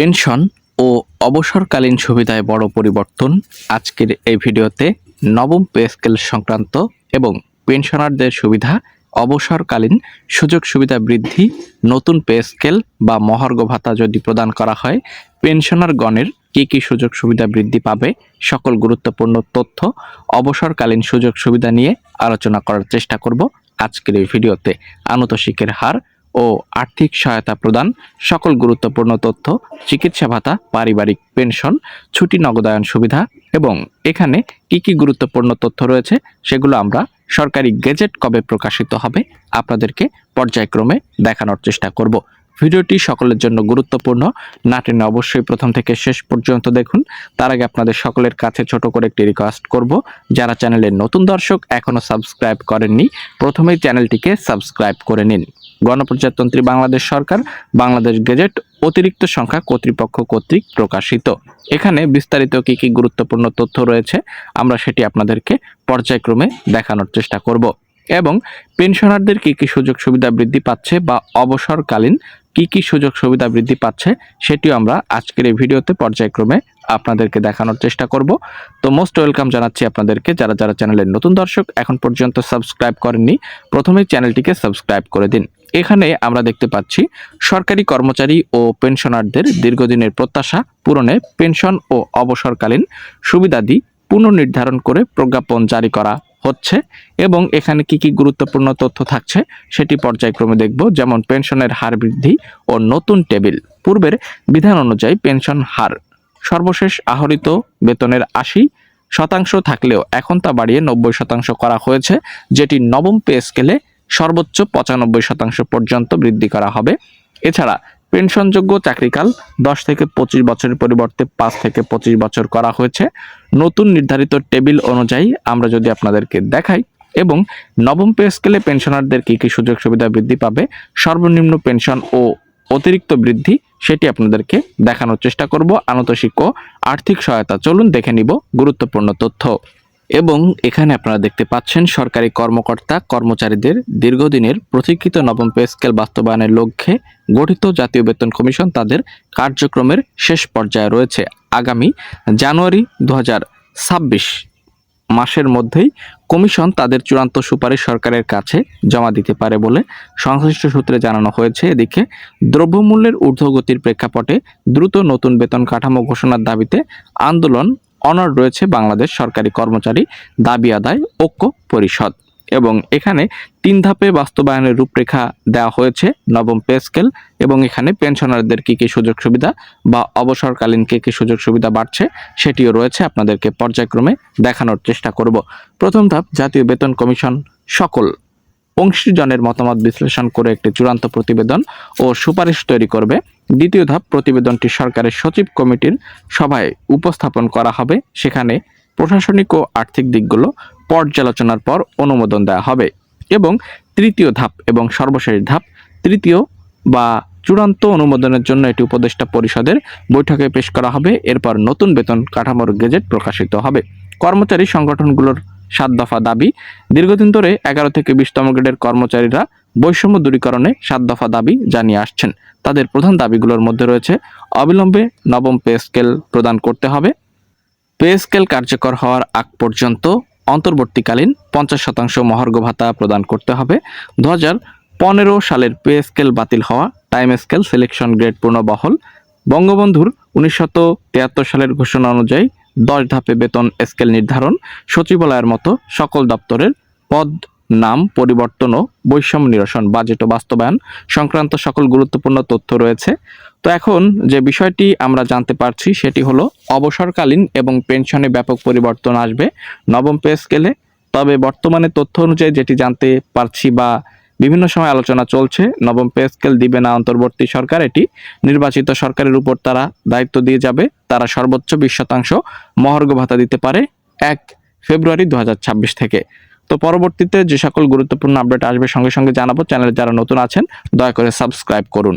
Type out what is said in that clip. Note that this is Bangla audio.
পেনশন ও অবসরকালীন সুবিধায় বড় পরিবর্তন আজকের এই ভিডিওতে নবম পে স্কেল সংক্রান্ত এবং পেনশনারদের সুবিধা, অবসরকালীন সুযোগ সুবিধা বৃদ্ধি, নতুন পে স্কেল বা মহার্ঘ ভাতা যদি প্রদান করা হয়, পেনশনারগণের কী কী সুযোগ সুবিধা বৃদ্ধি পাবে, সকল গুরুত্বপূর্ণ তথ্য অবসরকালীন সুযোগ সুবিধা নিয়ে আলোচনা করার চেষ্টা করব আজকের এই ভিডিওতে। আনুতোষিকের হার ও আর্থিক সহায়তা প্রদান, সকল গুরুত্বপূর্ণ তথ্য, চিকিৎসা ভাতা, পারিবারিক পেনশন, ছুটি নগদায়ন সুবিধা এবং এখানে কি কি গুরুত্বপূর্ণ তথ্য রয়েছে সেগুলো আমরা সরকারি গেজেট কবে প্রকাশিত হবে আপনাদেরকে পর্যায়ক্রমে দেখানোর চেষ্টা করব। ভিডিওটি সকলের জন্য গুরুত্বপূর্ণ। নাটিনে অবশ্যই প্রথম থেকে শেষ পর্যন্ত দেখুন। তার আগে আপনাদের সকলের কাছে ছোট করে একটি রিকোয়েস্ট করব। যারা চ্যানেলের নতুন দর্শক এখনও সাবস্ক্রাইব করেননি, প্রথমেই চ্যানেলটিকে সাবস্ক্রাইব করে নিন। গণপ্রজাতন্ত্রী বাংলাদেশ সরকার, বাংলাদেশ গেজেট, অতিরিক্ত সংখ্যা কর্তৃপক্ষ কর্তৃক প্রকাশিত। এখানে বিস্তারিত কী কী গুরুত্বপূর্ণ তথ্য রয়েছে, আমরা সেটি আপনাদেরকে পর্যায়ক্রমে দেখানোর চেষ্টা করব। এবং পেনশনারদের কী কী সুযোগ সুবিধা বৃদ্ধি পাচ্ছে বা অবসরকালীন কি কি সুযোগ সুবিধা বৃদ্ধি পাচ্ছে সেটিও আমরা আজকের এই ভিডিওতে পর্যায়ক্রমে আপনাদেরকে দেখানোর চেষ্টা করব। তো মোস্ট ওয়েলকাম জানাচ্ছি আপনাদেরকে। যারা যারা চ্যানেলের নতুন দর্শক, এখন পর্যন্ত সাবস্ক্রাইব করেননি, প্রথমেই চ্যানেলটিকে সাবস্ক্রাইব করে দিন। এখানে আমরা দেখতে পাচ্ছি, সরকারি কর্মচারী ও পেনশনারদের দীর্ঘদিনের প্রত্যাশা পূরণে পেনশন ও অবসরকালীন সুবিধাদি পুনর্নির্ধারণ করে প্রজ্ঞাপন জারি করা হচ্ছে এবং এখানে কি কি গুরুত্বপূর্ণ তথ্য থাকছে সেটি পর্যায়ক্রমে দেখব। যেমন পেনশনের হার বৃদ্ধি ও নতুন টেবিল। পূর্বের বিধান অনুযায়ী পেনশন হার সর্বশেষ আহরিত বেতনের আশি শতাংশ থাকলেও এখন তা বাড়িয়ে নব্বই শতাংশ করা হয়েছে, যেটি নবম পে স্কেলে সর্বোচ্চ পঁচানব্বই শতাংশ পর্যন্ত বৃদ্ধি করা হবে। এছাড়া পেনশনযোগ্য চাকরিকাল দশ থেকে পঁচিশ বছরের পরিবর্তে পাঁচ থেকে পঁচিশ বছর করা হয়েছে। নতুন নির্ধারিত টেবিল অনুযায়ী আমরা যদি আপনাদেরকে দেখাই এবং নবম পে স্কেলে পেনশনারদের কী কী সুযোগ সুবিধা বৃদ্ধি পাবে, সর্বনিম্ন পেনশন ও অতিরিক্ত বৃদ্ধি সেটি আপনাদেরকে দেখানোর চেষ্টা করব। আনতোষিক আর্থিক সহায়তা। চলুন দেখে নিব গুরুত্বপূর্ণ তথ্য। এবং এখানে আপনারা দেখতে পাচ্ছেন সরকারি কর্মকর্তা, কর্মচারীদের দীর্ঘদিনের প্রতীক্ষিত নবম পে স্কেল বাস্তবায়নের লক্ষ্যে গঠিত জাতীয় বেতন কমিশন তাদের কার্যক্রমের শেষ পর্যায়ে রয়েছে। আগামী জানুয়ারি দু হাজার ছাব্বিশ মাসের মধ্যেই কমিশন তাদের চূড়ান্ত সুপারিশ সরকারের কাছে জমা দিতে পারে বলে সংশ্লিষ্ট সূত্রে জানানো হয়েছে। এদিকে দ্রব্যমূল্যের ঊর্ধ্বগতির প্রেক্ষাপটে দ্রুত নতুন বেতন কাঠামো ঘোষণার দাবিতে আন্দোলন অনর রয়েছে বাংলাদেশ সরকারি কর্মচারী দাবি আদায় ঐক্য পরিষদ। এবং এখানে তিন ধাপে বাস্তবায়নের রূপরেখা দেওয়া হয়েছে নবম পে স্কেল এবং এখানে পেনশনারদের কী কী সুযোগ সুবিধা বা অবসরকালীন কী কী সুযোগ সুবিধা বাড়ছে সেটিও রয়েছে আপনাদেরকে পর্যায়ক্রমে দেখানোর চেষ্টা করব। প্রথম ধাপ, জাতীয় বেতন কমিশন সকল। অংশীজনের মতামত বিশ্লেষণ করে একটি চূড়ান্ত প্রতিবেদন ও সুপারিশ তৈরি করবে। দ্বিতীয় ধাপ প্রতিবেদনটি সরকারের সচিব কমিটির সভায় উপস্থাপন করা হবে। সেখানে প্রশাসনিক ও আর্থিক দিকগুলো পর্যালোচনার পর অনুমোদন দেওয়া হবে। এবং তৃতীয় ধাপ এবং সর্বশেষ ধাপ, তৃতীয় বা চূড়ান্ত অনুমোদনের জন্য এটি উপদেষ্টা পরিষদের বৈঠকে পেশ করা হবে। এরপর নতুন বেতন কাঠামোর গেজেট প্রকাশিত হবে। কর্মচারী সংগঠনগুলোর সাত দফা দাবি। দীর্ঘদিন ধরে এগারো থেকে বিশতম গ্রেডের কর্মচারীরা বৈষম্য দূরীকরণে সাত দফা দাবি জানিয়ে আসছেন। তাদের প্রধান দাবিগুলোর মধ্যে রয়েছে, অবিলম্বে নবম পে স্কেল প্রদান করতে হবে। পে স্কেল কার্যকর হওয়ার আগ পর্যন্ত অন্তর্বর্তীকালীন পঞ্চাশ শতাংশ মহার্ঘ ভাতা প্রদান করতে হবে। দু পনেরো সালের পে স্কেল বাতিল হওয়া, টাইম স্কেল, সিলেকশন গ্রেড পুনর্বহল বঙ্গবন্ধুর তিয়াত্তর সালের ঘোষণা অনুযায়ী দশ ধাপে বেতন স্কেল নির্ধারণ, সচিবালয়ের মতো সকল দপ্তরের পদ, নাম, পরিবর্তন ও বৈষম্য নিরসন, বাজেট ও বাস্তবায়ন সংক্রান্ত সকল গুরুত্বপূর্ণ তথ্য রয়েছে। তো এখন যে বিষয়টি আমরা জানতে পারছি, সেটি হলো অবসরকালীন এবং পেনশনে ব্যাপক পরিবর্তন আসবে নবম পে স্কেলে। তবে বর্তমানে তথ্য অনুযায়ী যেটি জানতে পারছি বা বিভিন্ন সময় আলোচনা চলছে। নবম পে স্কেল দিবে না অন্তর্বর্তী সরকার, এটি নির্বাচিত সরকারের উপর তারা দায়িত্ব দিয়ে যাবে। তারা সর্বোচ্চ বিশ শতাংশ মহার্ঘ ভাতা দিতে পারে এক ফেব্রুয়ারি দু হাজার ছাব্বিশ থেকে। তো পরবর্তীতে যে সকল গুরুত্বপূর্ণ আপডেট আসবে সঙ্গে সঙ্গে জানাব। চ্যানেলে যারা নতুন আছেন, দয়া করে সাবস্ক্রাইব করুন।